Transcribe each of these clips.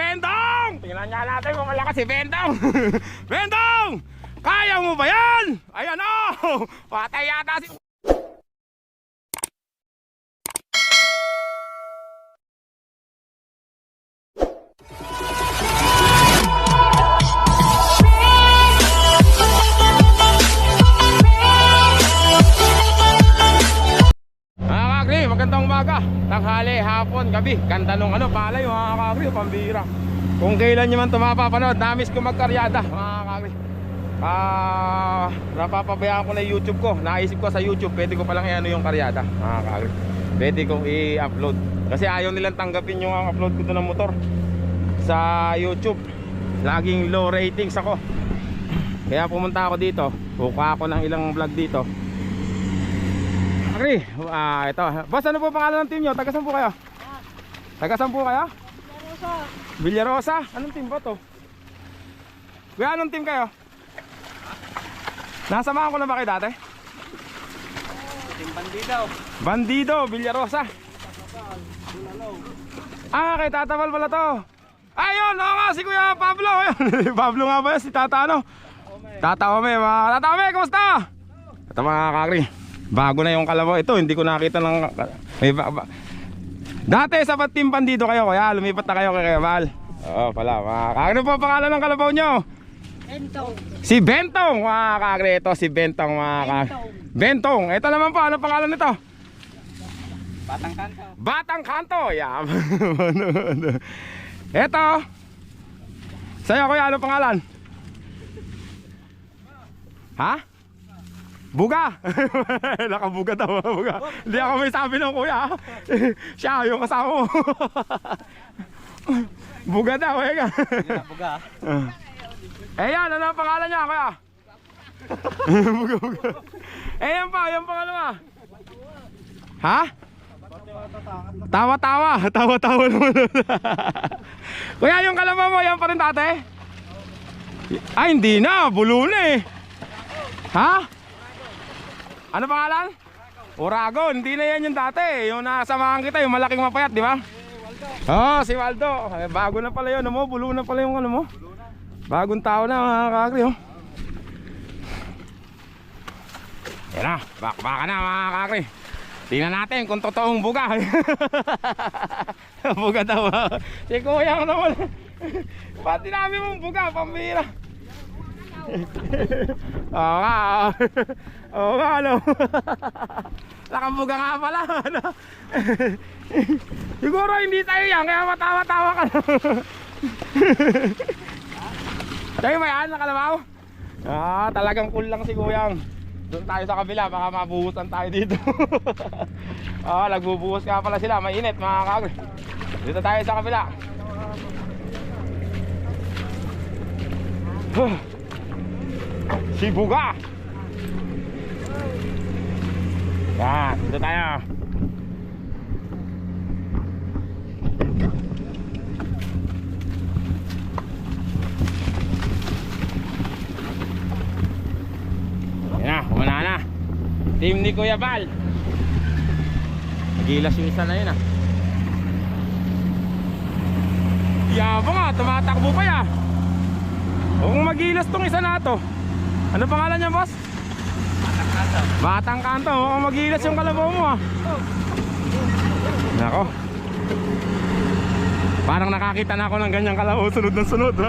Bendong! Tingnan nga natin kung malakas si Bendong. Bendong! Kaya mo ba yan? Ayan o! Patay yata si... umaga. Tanghali, hapon, gabi. Ganda nung ano, palay mga kakri, pambira. Kung kailan nyo man ito mapapanood, namis ko magkaryada mga kakri. Ah, napapabayaan ko na YouTube ko. Naisip ko sa YouTube, pwede ko palang i-ano yung karyada mga kakri. Pwede kong i-upload. Kasi ayaw nilang tanggapin yung upload ko ng motor sa YouTube. Laging low ratings ako. Kaya pumunta ako dito. Buka ako ng ilang vlog dito. Agri, ah, ito. Boss, ano po pangalan ng team nyo? Taga saan po kayo? Taga saan po kayo? Villarosa. Anong team ba to? Kuya, anong team kayo? Nasamahan ko na ba kayo dati? Team Bandido. Bandido, Villarosa. Ah, kay Tata Val pala to. Ayun, oo nga, si Kuya Pablo. Pablo nga ba yun? Si Tata ano? Tata Ome, mga Tata Ome, kumusta? Ito mga kakri. Bago na yung kalabaw. Ito, hindi ko nakita ng... May ba, ba- Dati sa team Bandido kayo, kaya lumipat na kayo kay Val. Oo pala, mga. Ano po ang pangalan ng kalabaw nyo? Entong. Si Bentong, mga kakri. Ito, si Bentong, mga kakri. Bentong. Ito naman po, ano pangalan nito? Batang kanto. Batang Kanto. Yeah. Ito. Sa'yo kuya, ano pangalan? Ha? Buga. Nakabuga daw. Buga. Hindi ako may sabi ng kuya. Siya yung kasama mo. Buga daw. Eh. Buga. eh yan, ano ang pangalan niya kuya? buga, buga. Eh yan pa, yung pangalawa. Ha? Tawa-tawa, tawa-tawa naman. Kuya, yung kalabaw mo, yan pa rin dati? Ay, hindi na, bulo na eh. Ha? Ano pangalan? Uragon, hindi na yan yung dati. Yung nasamahan kita, yung malaking mapayat, di ba? Oh, si Waldo. Eh, bago na pala yun, ano mo? Bulo na pala yung ano mo. Bagong tao na, mga kakri, oh. Yan na, bakbaka na mga kakri. Tingnan natin kung totoong buga. buga daw. Si kuya ko naman. Pati namin mong buga, pambira. Oo nga. oo. Nga, ano. Nakabuga nga pala. Ano. Siguro hindi tayo yan, kaya matawa-tawa ka. Tayo ba yan, nakalabaw? Ah, talagang cool lang si kuyang. Doon tayo sa kabila, baka mabuhusan tayo dito. ah, nagbubuhos nga pala sila, mainit mga kagre. Dito tayo sa kabila. Huh. si Buga. Yan, dito tayo. Yan na, umana na. Team ni Kuya Bal. Nagilas yung isa na yun ah. Yabang ah, tumatakbo pa ya. O kung magilas tong isa na to. Ano pangalan niya, boss? Batang kanto. Batang kanto, magilas yung kalabaw mo ah. Nako. Parang nakakita na ako ng ganyang kalabaw sunod na sunod.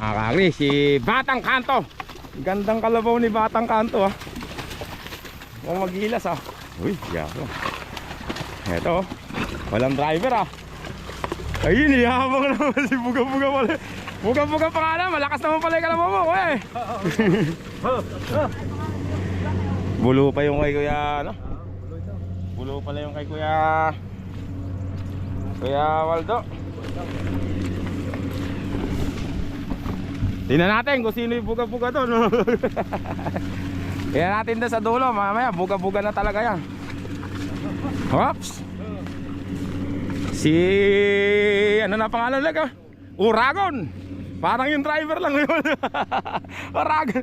Ah, kakri, si Batang Kanto. Gandang kalabaw ni Batang Kanto ah. Mukhang magilas ah. Uy, yako. Eto, walang driver ah. Ayun, ihabang naman si Buga Buga pala. Buga pangalan, malakas naman pala yung kalabaw mo, kuya eh. Bulo pa yung kay kuya, ano? Bulo pala yung kay kuya... Kuya Waldo. Tingnan natin kung sino yung buga-buga doon. Tingnan natin doon sa dulo, mamaya buga-buga na talaga yan. Hops! Si... Ano na pangalan lang ah? Uragon! Parang yung driver lang yun. Uragon!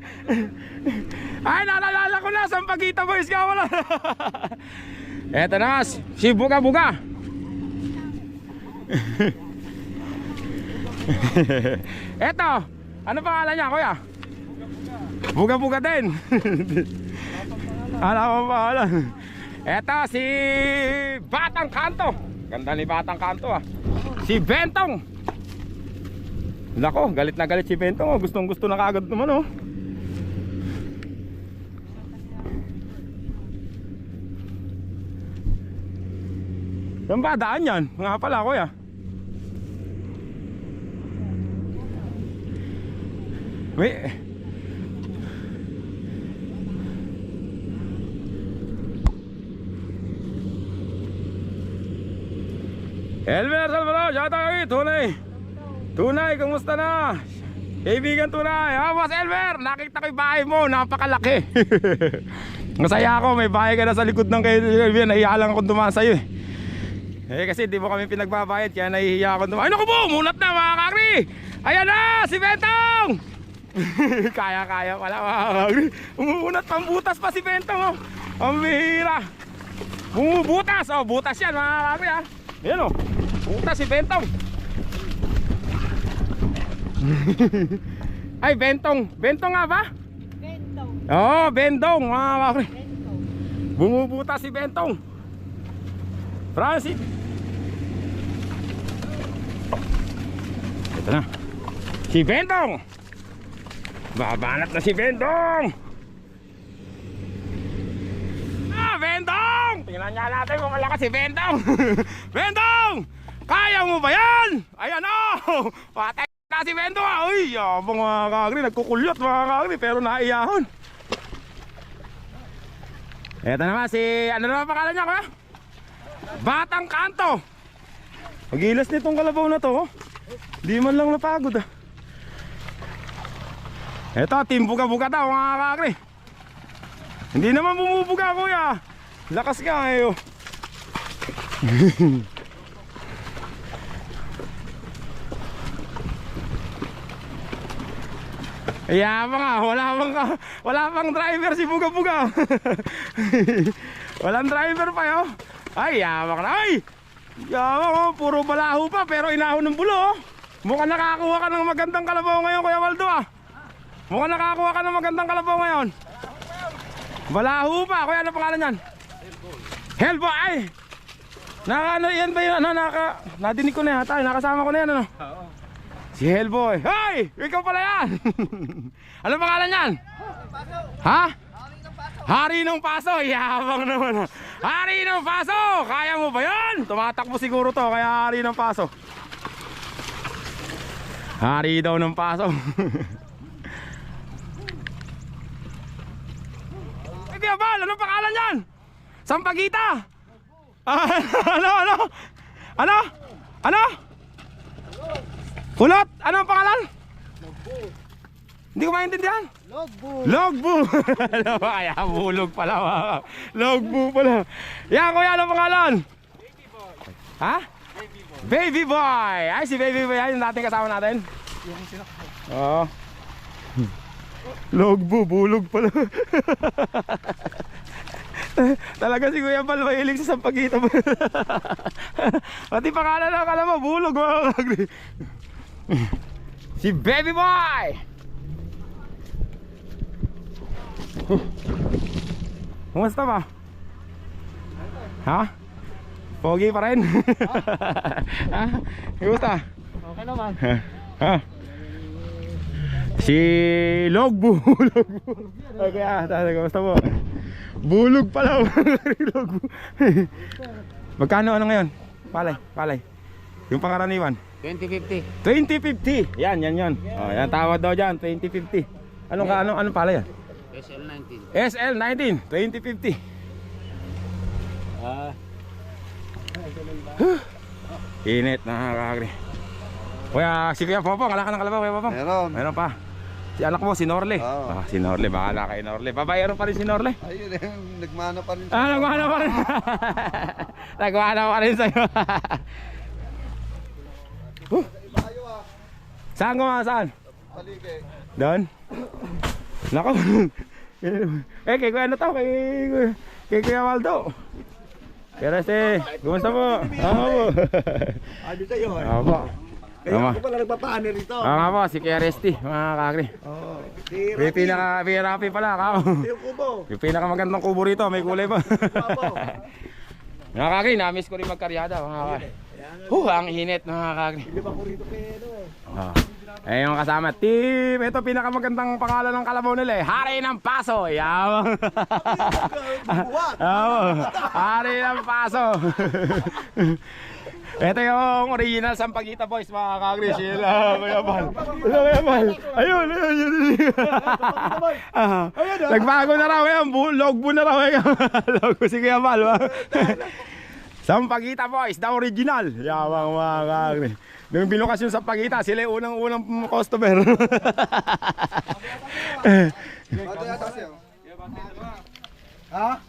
Ay, naalala ko na, Sampaguita Boys ka wala. Eto na, si Buga Buga. Eto, ano pangalan niya, kuya? Buga-buga din. Alam mo pangalan. Eto, si Batang Kanto. Ganda ni Batang Kanto ah. Si Bentong. Nako, galit na galit si Bentong. Oh. Gustong gusto na kagad naman oh. Saan ba daan yan? Nga pala kuya. Wait. Elmer Salvador, shout out kay Tunay. Tunay, kumusta na? Kaibigan Tunay. Ah, Boss Elmer, nakita ko yung bahay mo, napakalaki. Masaya ako, may bahay ka na sa likod ng Elmer. Nahiya lang akong dumaan sa'yo eh. Eh kasi di mo kami pinagbabayad kaya nahihiya ako dumaan. Ay naku po, mulat na mga kakri. Ayan na, si Bentong! Kaya-kaya pala mga kakri. Umuunat pambutas pa si Bentong oh. Ang bihira. Bumubutas, oh butas yan mga kakri ah. Ayan oh, butas si Bentong. Ay Bentong, Bentong nga ba? Bentong. Oo, oh, Bentong mga kakri. Bentong. Bumubutas si Bentong. Francis. Ito na. Si Bentong. Babanat na si Bentong. Ah, Bentong! Tingnan niya natin kung malakas si Bentong. Bentong! Kaya mo ba yan? Ayan o! Patay na si Bentong ah! Uy, yabang mga kagri. Nagkukulyot mga kagri pero naiyahon. Ito naman si... Ano naman pangalan niya kuya? Batang Kanto. Pagilas nitong kalabaw na to. oh. Di man lang napagod ah. Eto, team buga-buga daw mga kakri. Hindi naman bumubuga kuya. Lakas nga eh. oh. Kaya pa nga, wala pang, ka- wala pang driver si Buga Buga. Walang driver pa yo. Ay, yamak na. Ay! Yamak oh, puro balaho pa pero inahon ng bulo oh. Mukhang nakakuha ka ng magandang kalabaw ngayon Kuya Waldo ah. Mukhang nakakuha ka ng magandang kalabaw ngayon. Balaho pa. Kuya ano pangalan yan? Helbo ay! Naka ano yan ba yun? Ano, naka, nadinig ko na yata. Nakasama ko na yan ano. Oo. Si Hellboy. Hoy! Ikaw pala yan! ano pangalan yan? Ha? Hari ng Paso. Yabang naman. Hari ng Paso! Kaya mo ba yan? Tumatakbo siguro to kaya Hari ng Paso. Hari daw ng Paso. Eh, Kuya Bal, ano pangalan yan? Sampagita! Ah, ano, ano? Ano? Ano? Kulot! Ano ang pangalan? Hindi ko maintindihan. Logbook. Logbu! Ano kaya? Bulog pala. Logbu pala. Yan kuya, ano pangalan? Baby boy. Ha? Baby boy. Baby boy! Ay, si Baby boy yan, yung dating kasama natin. Yung sinakbo. Oo. Logbu, bulog pala. Talaga si Kuya Bal mahilig sa sampagita. Pati pangalan lang, alam mo, bulog kagri. Si Baby Boy! Kumusta ba? Ha? Pogi pa rin? ha? Kumusta? Okay naman. ha? Si Logbu Logbu Okay ah, tata, kumusta mo? Bulog pala Logbu Magkano ano ngayon? Palay, palay Yung pangaraniwan 2050. 2050 Yan, yan, yan oh, Yan, tawad daw dyan 2050 Anong, ka, anong, anong palay yan? SL19. SL19 2050 Ah. Init nakakagri Kuya, si Kuya Popong, wala ka ng kalabaw Kuya Popong? Meron. Meron pa Si anak mo, si Norle Oo. Ah, Si Norle, baka kay Norle Babayero pa rin si Norle Ayun, eh, nagmana pa rin. Ah, nagmana pa rin. nagmana pa rin sa'yo. huh. Saan ko saan? Paligay. Doon? Nako. eh, kay Kuya ano to? Kay, kay Kuya Waldo. Pero este, kumusta po? Tama po. Ano sa'yo? Tama po. Tama. Ako pala nagpapaano rito. Tama po, si Kuya Resty, mga kakri. Oo. Si May pinaka, rapi pala, kako. Yung kubo. Yung pinakamagandang kubo rito, may kulay pa. mga kakri, namiss ko rin magkaryada, mga kakri. Huh, ang init, mga rito pero eh. Ah. Eh yung kasama, team, ito pinakamagandang pangalan ng kalabaw nila eh. Hari ng Paso. Yawang. Oo. Hari ng Paso. ito yung original Sampaguita boys mga kagri. Sila, Kuya Bal. Sila, Kuya Bal. Ayun, ayun, ayun. Ah, Nagbago na raw yan. Bu- Logbo na raw yan. Logbo si Kuya Bal. Ba? Sampaguita boys, the original. Yawang mga kagri. Nung binukas yung Sampaguita, sila yung unang-unang customer. Ha?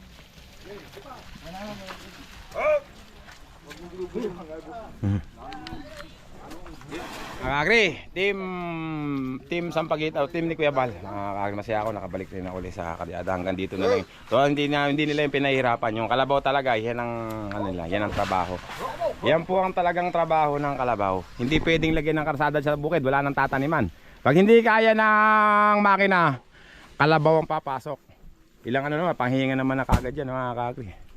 Mga kagri, team team Sampaguita, o team ni Kuya Bal. Mga masaya ako nakabalik rin ako ulit sa karyada hanggang dito na lang. So hindi na hindi nila yung pinahirapan. Yung kalabaw talaga, yan ang ano nila, yan ang trabaho. Yan po ang talagang trabaho ng kalabaw. Hindi pwedeng lagyan ng karsada sa bukid, wala nang tataniman. Pag hindi kaya ng makina, kalabaw ang papasok. Ilang ano naman, panghinga naman na kagad yan mga kagri.